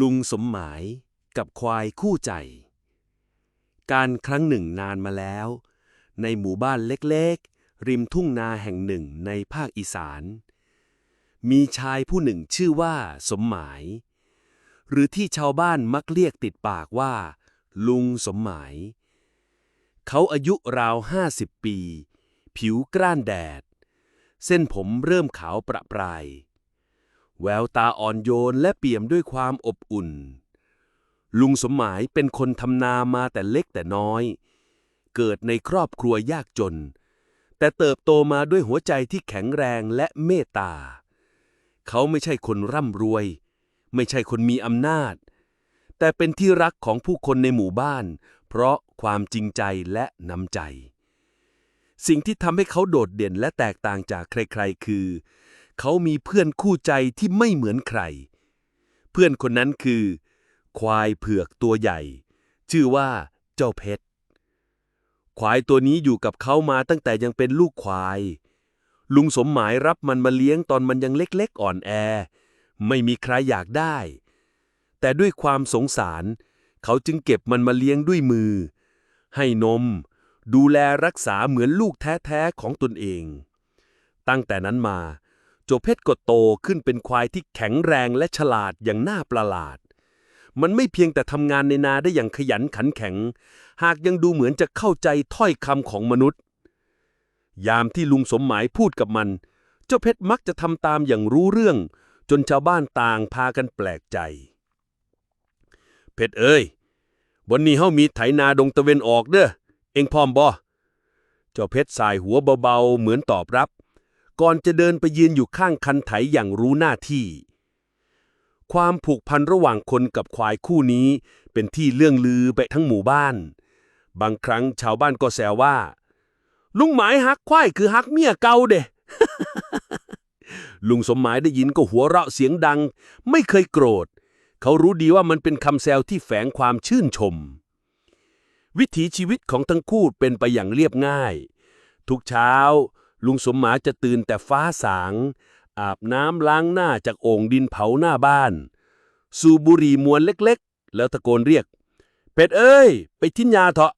ลุงสมหมายกับควายคู่ใจ การครั้งหนึ่งนานมาแล้ว ในหมู่บ้านเล็กๆ ริมทุ่งนาแห่งหนึ่งในภาคอีสาน มีชายผู้หนึ่งชื่อว่าสมหมาย หรือที่ชาวบ้านมักเรียกติดปากว่า ลุงสมหมาย เขาอายุราวห้าสิบปี ผิวกร้านแดด เส้นผมเริ่มขาวประปราย แววตาอ่อนโยนและเปี่ยมด้วยความอบอุ่น ลุงสมหมายเป็นคนทำนามาแต่เล็กแต่น้อย เกิดในครอบครัวยากจน แต่เติบโตมาด้วยหัวใจที่แข็งแรงและเมตตา เขาไม่ใช่คนร่ำรวย ไม่ใช่คนมีอำนาจ แต่เป็นที่รักของผู้คนในหมู่บ้าน เพราะความจริงใจและน้ำใจ สิ่งที่ทำให้เขาโดดเด่นและแตกต่างจากใคร ๆ คือเขามีเพื่อนคู่ใจที่ไม่เหมือนใคร เพื่อนคนนั้นคือ ควายเผือกตัวใหญ่ ชื่อว่าเจ้าเพชร ควายตัวนี้อยู่กับเขามาตั้งแต่ยังเป็นลูกควาย ลุงสมหมายรับมันมาเลี้ยงตอนมันยังเล็กๆอ่อนแอ ไม่มีใครอยากได้ แต่ด้วยความสงสาร เขาจึงเก็บมันมาเลี้ยงด้วยมือ ให้นม ดูแลรักษาเหมือนลูกแท้ๆของตนเอง ตั้งแต่นั้นมา โจเพชรก็โตขึ้นเป็นควายที่แข็งแรงและฉลาดอย่างน่าประหลาด มันไม่เพียงแต่ทำงานในนาได้อย่างขยันขันแข็ง หากยังดูเหมือนจะเข้าใจถ้อยคำของมนุษย์ ยามที่ลุงสมหมายพูดกับมัน เจ้าเพชรมักจะทำตามอย่างรู้เรื่อง จนชาวบ้านต่างพากันแปลกใจ เพชรเอ้ยวันนี้เฮามีไถนาดงตะเวนออกเด้อเอ็งพร้อมบ่เจ้าเพชรสายหัวเบาๆเหมือนตอบรับ ก่อนจะเดินไปยืนอยู่ข้างคันไถอย่างรู้หน้าที่ ความผูกพันระหว่างคนกับควายคู่นี้ เป็นที่เรื่องลือไปทั้งหมู่บ้าน บางครั้งชาวบ้านก็แซวว่า ลุงหมายฮักควายคือฮักเมียเก่าเด้ลุงสมหมายได้ยินก็หัวเราะเสียงดัง ไม่เคยโกรธ เขารู้ดีว่ามันเป็นคำแซวที่แฝงความชื่นชม วิถีชีวิตของทั้งคู่เป็นไปอย่างเรียบง่าย ทุกเช้า ลุงสมหมายจะตื่นแต่ฟ้าสาง อาบน้ำล้างหน้าจากโอ่งดินเผาหน้าบ้าน สูบบุหรี่มวนเล็กๆ แล้วตะโกนเรียก เป็ดเอ้ย ไปทิ้นยาเถอะ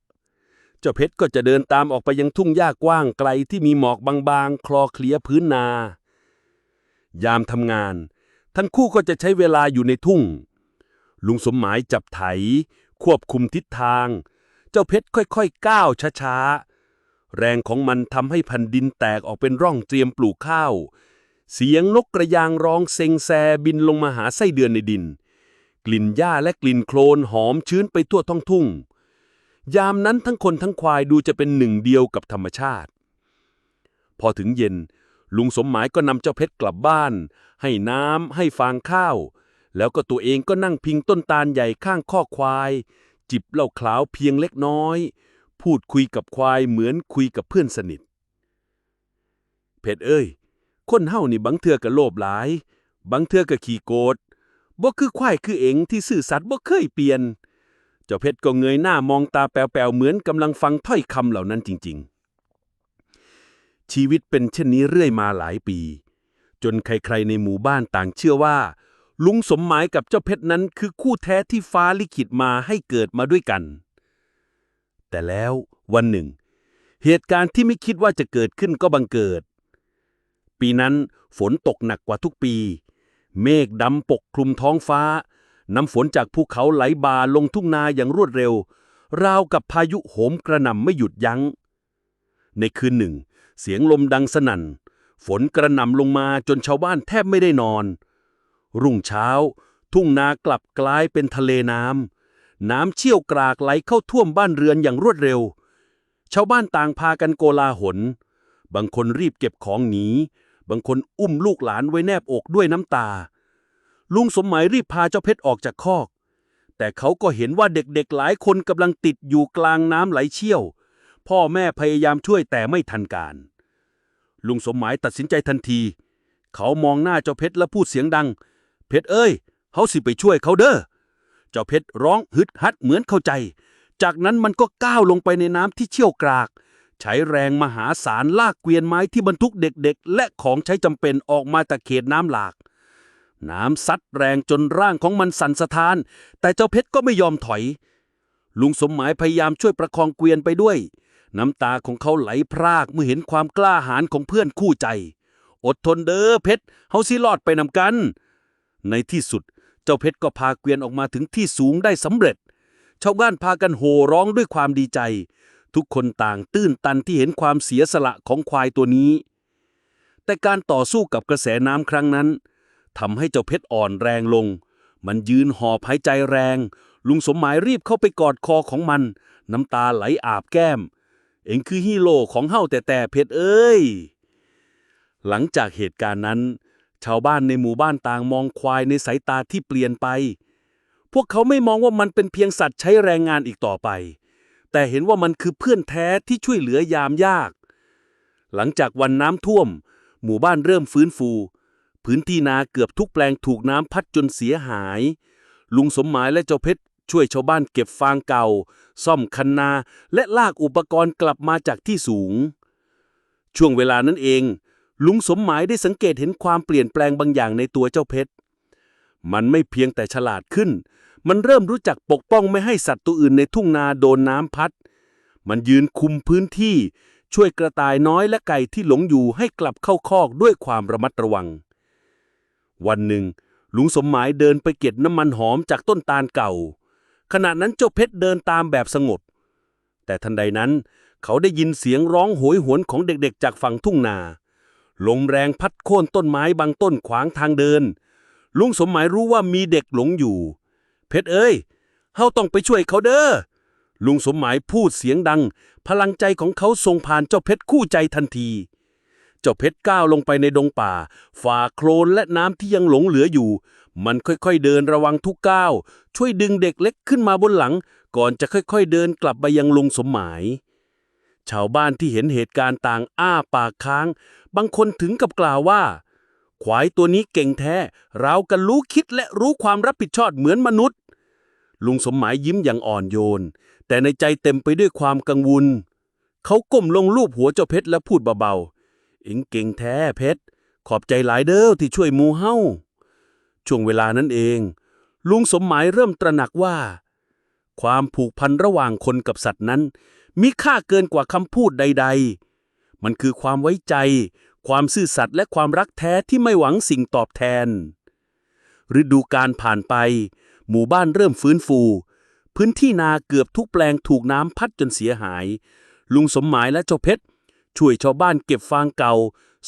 เจ้าเพชรก็จะเดินตามออกไปยังทุ่งหญ้ากว้างไกลที่มีหมอกบางๆ คลอเคลียพื้นนา ยามทำงาน ทั้งคู่ก็จะใช้เวลาอยู่ในทุ่ง ลุงสมหมายจับไถ ควบคุมทิศทาง เจ้าเพชรค่อยๆก้าวช้าๆ แรงของมันทำให้แผ่นดินแตกออกเป็นร่องเตรียมปลูกข้าว เสียงนกกระยางร้องเซ็งแซบินลงมาหาไส้เดือนในดิน กลิ่นหญ้าและกลิ่นโคลนหอมชื้นไปทั่วท้องทุ่ง ยามนั้นทั้งคนทั้งควายดูจะเป็นหนึ่งเดียวกับธรรมชาติ พอถึงเย็น ลุงสมหมายก็นำเจ้าเพชรกลับบ้าน ให้น้ำให้ฟางข้าว แล้วก็ตัวเองก็นั่งพิงต้นตาลใหญ่ข้างข้อควาย จิบเหล้าขาวเพียงเล็กน้อย พูดคุยกับควายเหมือนคุยกับเพื่อนสนิท เพชรเอ้ย คนเฮานี่บางเทือก็โลภหลาย บางเทือก็ขี้โกรธบ่คือควายคือเองที่ซื่อสัตย์บ่เคยเปลี่ยน เจ้าเพชรก็เงยหน้ามองตาแป๋วๆเหมือนกำลังฟังถ้อยคำเหล่านั้นจริง ๆ ชีวิตเป็นเช่นนี้เรื่อยมาหลายปี จนใครๆในหมู่บ้านต่างเชื่อว่า ลุงสมหมายกับเจ้าเพชรนั้นคือคู่แท้ที่ฟ้าลิขิตมาให้เกิดมาด้วยกัน แต่แล้ววันหนึ่ง เหตุการณ์ที่ไม่คิดว่าจะเกิดขึ้นก็บังเกิด ปีนั้นฝนตกหนักกว่าทุกปี เมฆดำปกคลุมท้องฟ้า น้ำฝนจากภูเขาไหลบ่าลงทุ่งนาอย่างรวดเร็ว ราวกับพายุโหมกระหน่ำไม่หยุดยัง้ง ในคืนหนึ่ง เสียงลมดังสนั่น ฝนกระหน่ำลงมาจนชาวบ้านแทบไม่ได้นอน รุ่งเช้า ทุ่งนากลับกลายเป็นทะเลน้ำ น้ำเชี่ยวกรากไหลเข้าท่วมบ้านเรือนอย่างรวดเร็ว ชาวบ้านต่างพากันโกลาหล บางคนรีบเก็บของหนี บางคนอุ้มลูกหลานไว้แนบอกด้วยน้ำตา ลุงสมหมายรีบพาเจ้าเพชรออกจากคอก แต่เขาก็เห็นว่าเด็กๆหลายคนกำลังติดอยู่กลางน้ำไหลเชี่ยว พ่อแม่พยายามช่วยแต่ไม่ทันการ ลุงสมหมายตัดสินใจทันที เขามองหน้าเจ้าเพชรและพูดเสียงดัง เพชรเอ้ยเขาสิไปช่วยเขาเด้อ เจ้าเพชรร้องฮึดฮัดเหมือนเข้าใจ จากนั้นมันก็ก้าวลงไปในน้ำที่เชี่ยวกราก ใช้แรงมหาศาลลากเกวียนไม้ที่บรรทุกเด็กๆ และของใช้จำเป็นออกมาจากเขตน้ำหลาก น้ำซัดแรงจนร่างของมันสั่นสะท้าน แต่เจ้าเพชรก็ไม่ยอมถอย ลุงสมหมายพยายามช่วยประคองเกวียนไปด้วย น้ำตาของเขาไหลพรากเมื่อเห็นความกล้าหาญของเพื่อนคู่ใจ อดทนเด้อเพชรเฮาสิรอดไปนำกัน ในที่สุด เจ้าเพชรก็พาเกวียนออกมาถึงที่สูงได้สำเร็จ ชาวบ้านพากันโห่ร้องด้วยความดีใจ ทุกคนต่างตื้นตันที่เห็นความเสียสละของควายตัวนี้ แต่การต่อสู้กับกระแสน้ำครั้งนั้นทำให้เจ้าเพชรอ่อนแรงลง มันยืนหอบหายใจแรง ลุงสมหมายรีบเข้าไปกอดคอของมัน น้ำตาไหลอาบแก้ม เอ็งคือฮีโร่ของเฮาแต่แต่เพชรเอ้ย หลังจากเหตุการณ์นั้น ชาวบ้านในหมู่บ้านต่างมองควายในสายตาที่เปลี่ยนไป พวกเขาไม่มองว่ามันเป็นเพียงสัตว์ใช้แรงงานอีกต่อไป แต่เห็นว่ามันคือเพื่อนแท้ที่ช่วยเหลือยามยาก หลังจากวันน้ำท่วม หมู่บ้านเริ่มฟื้นฟู พื้นที่นาเกือบทุกแปลงถูกน้ำพัดจนเสียหาย ลุงสมหมายและเจ้าเพชรช่วยชาวบ้านเก็บฟางเก่า ซ่อมคันนา และลากอุปกรณ์กลับมาจากที่สูง ช่วงเวลานั้นเอง ลุงสมหมายได้สังเกตเห็นความเปลี่ยนแปลงบางอย่างในตัวเจ้าเพชร มันไม่เพียงแต่ฉลาดขึ้น มันเริ่มรู้จักปกป้องไม่ให้สัตว์ตัวอื่นในทุ่งนาโดนน้ำพัด มันยืนคุมพื้นที่ ช่วยกระต่ายน้อยและไก่ที่หลงอยู่ให้กลับเข้าคอกด้วยความระมัดระวัง วันหนึ่ง ลุงสมหมายเดินไปเก็บน้ำมันหอมจากต้นตาลเก่า ขณะนั้นเจ้าเพชรเดินตามแบบสงบ แต่ทันใดนั้น เขาได้ยินเสียงร้องโหยหวนของเด็กๆ จากฝั่งทุ่งนา ลมแรงพัดโค่นต้นไม้บางต้นขวางทางเดิน ลุงสมหมายรู้ว่ามีเด็กหลงอยู่ เพชรเอ้ยเฮาต้องไปช่วยเขาเด้อลุงสมหมายพูดเสียงดัง พลังใจของเขาส่งผ่านเจ้าเพชรคู่ใจทันที เจ้าเพชรก้าวลงไปในดงป่า ฝ่าโคลนและน้ำที่ยังหลงเหลืออยู่ มันค่อยๆเดินระวังทุกก้าว ช่วยดึงเด็กเล็กขึ้นมาบนหลัง ก่อนจะค่อยๆเดินกลับไปยังลุงสมหมาย ชาวบ้านที่เห็นเหตุการณ์ต่างอ้าปากค้าง บางคนถึงกับกล่าวว่า ควายตัวนี้เก่งแท้ เรากันรู้คิดและรู้ความรับผิดชอบเหมือนมนุษย์ ลุงสมหมายยิ้มอย่างอ่อนโยน แต่ในใจเต็มไปด้วยความกังวล เขาก้มลงลูบหัวเจ้าเพชรและพูดเบาๆเอ็งเก่งแท้เพชร ขอบใจหลายเด้อที่ช่วยมูเฮาช่วงเวลานั้นเอง ลุงสมหมายเริ่มตระหนักว่า ความผูกพันระหว่างคนกับสัตว์นั้น มีค่าเกินกว่าคำพูดใด ๆ มันคือความไว้ใจ ความซื่อสัตย์และความรักแท้ที่ไม่หวังสิ่งตอบแทน ฤดูการผ่านไป หมู่บ้านเริ่มฟื้นฟู พื้นที่นาเกือบทุกแปลงถูกน้ำพัดจนเสียหาย ลุงสมหมายและเจ้าเพชรช่วยชาวบ้านเก็บฟางเก่า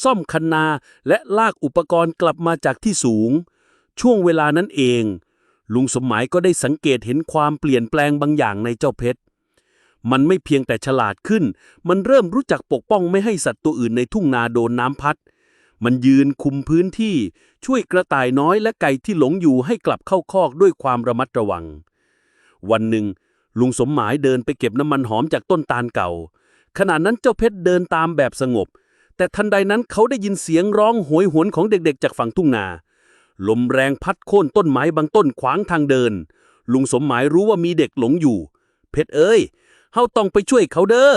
ซ่อมคันนาและลากอุปกรณ์กลับมาจากที่สูง ช่วงเวลานั้นเอง ลุงสมหมายก็ได้สังเกตเห็นความเปลี่ยนแปลงบางอย่างในเจ้าเพชร มันไม่เพียงแต่ฉลาดขึ้น มันเริ่มรู้จักปกป้องไม่ให้สัตว์ตัวอื่นในทุ่งนาโดนน้ำพัด มันยืนคุมพื้นที่ ช่วยกระต่ายน้อยและไก่ที่หลงอยู่ให้กลับเข้าคอกด้วยความระมัดระวัง วันหนึ่ง ลุงสมหมายเดินไปเก็บน้ำมันหอมจากต้นตาลเก่า ขณะนั้นเจ้าเพชรเดินตามแบบสงบ แต่ทันใดนั้นเขาได้ยินเสียงร้องโหยหวนของเด็กๆ จากฝั่งทุ่งนา ลมแรงพัดโค่นต้นไม้บางต้นขวางทางเดิน ลุงสมหมายรู้ว่ามีเด็กหลงอยู่ เพชรเอ้ย เฮาต้องไปช่วยเขาเด้อ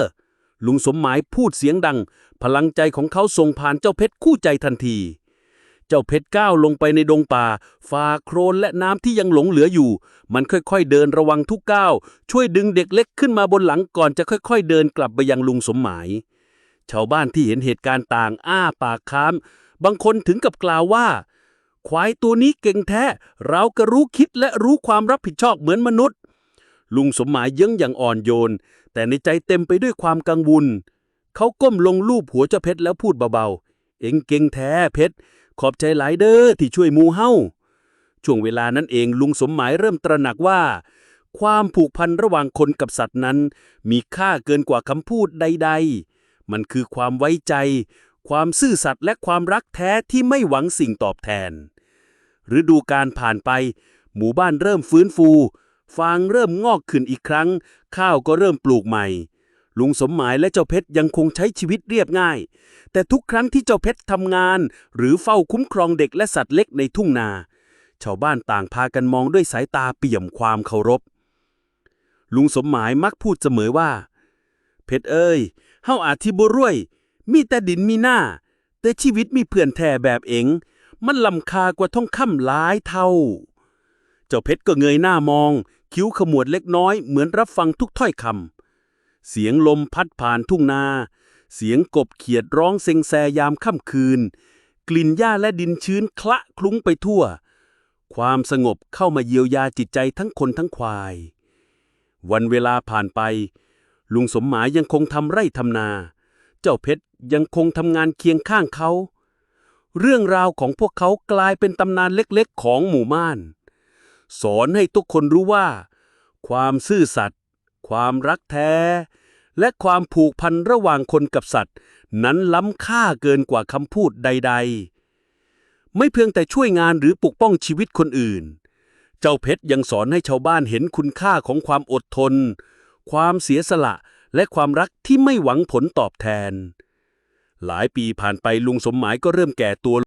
ลุงสมหมายพูดเสียงดัง พลังใจของเขาส่งผ่านเจ้าเพชรคู่ใจทันที เจ้าเพชรก้าวลงไปในดงป่าฝ่าโครนและน้ำที่ยังหลงเหลืออยู่ มันค่อยๆเดินระวังทุกก้าว ช่วยดึงเด็กเล็กขึ้นมาบนหลังก่อนจะค่อยๆ เดินกลับไปยังลุงสมหมาย ชาวบ้านที่เห็นเหตุการณ์ต่างอ้าปากค้าม บางคนถึงกับกล่าวว่า ควายตัวนี้เก่งแท้ เราก็รู้คิดและรู้ความรับผิดชอบเหมือนมนุษย์ ลุงสมหมายเย้งอย่างอ่อนโยน แต่ในใจเต็มไปด้วยความกังวล เขาก้มลงลูบหัวเจ้าเพชรแล้วพูดเบาๆ เอ็งเก่งแท้เพชร ขอบใจหลายเด้อที่ช่วยหมูเฮาช่วงเวลานั้นเองลุงสมหมายเริ่มตระหนักว่า ความผูกพันระหว่างคนกับสัตว์นั้น มีค่าเกินกว่าคำพูดใด ๆ มันคือความไว้ใจ ความซื่อสัตย์และความรักแท้ที่ไม่หวังสิ่งตอบแทนฤดูการผ่านไป หมู่บ้านเริ่มฟื้นฟู ฟางเริ่มงอกขึ้นอีกครั้ง ข้าวก็เริ่มปลูกใหม่ ลุงสมหมายและเจ้าเพชรยังคงใช้ชีวิตเรียบง่าย แต่ทุกครั้งที่เจ้าเพชรทำงาน หรือเฝ้าคุ้มครองเด็กและสัตว์เล็กในทุ่งนา ชาวบ้านต่างพากันมองด้วยสายตาเปี่ยมความเคารพ ลุงสมหมายมักพูดเสมอว่า เพชรเอ้ยเฮาอาจที่บ่รวย มีแต่ดินมีหน้า แต่ชีวิตมีเพื่อนแท้แบบเองมันลำคากว่าท่องค่ำหลายเท่า เจ้าเพชรก็เงยหน้ามอง คิ้วขมวดเล็กน้อยเหมือนรับฟังทุกถ้อยคำ เสียงลมพัดผ่านทุ่งนา เสียงกบเขียดร้องเซ็งแซยามค่ำคืน กลิ่นหญ้าและดินชื้นคละคลุ้งไปทั่ว ความสงบเข้ามาเยียวยาจิตใจทั้งคนทั้งควาย วันเวลาผ่านไป ลุงสมหมายยังคงทำไร่ทำนา เจ้าเพชรยังคงทำงานเคียงข้างเขา เรื่องราวของพวกเขากลายเป็นตำนานเล็กๆ ของหมู่บ้าน สอนให้ทุกคนรู้ว่า ความซื่อสัตย์ความรักแท้ และความผูกพันระหว่างคนกับสัตว์ นั้นล้ำค่าเกินกว่าคำพูดใด ๆ ไม่เพียงแต่ช่วยงานหรือปกป้องชีวิตคนอื่น เจ้าเพชรยังสอนให้ชาวบ้านเห็นคุณค่าของความอดทน ความเสียสละและความรักที่ไม่หวังผลตอบแทน หลายปีผ่านไปลุงสมหมายก็เริ่มแก่ตัว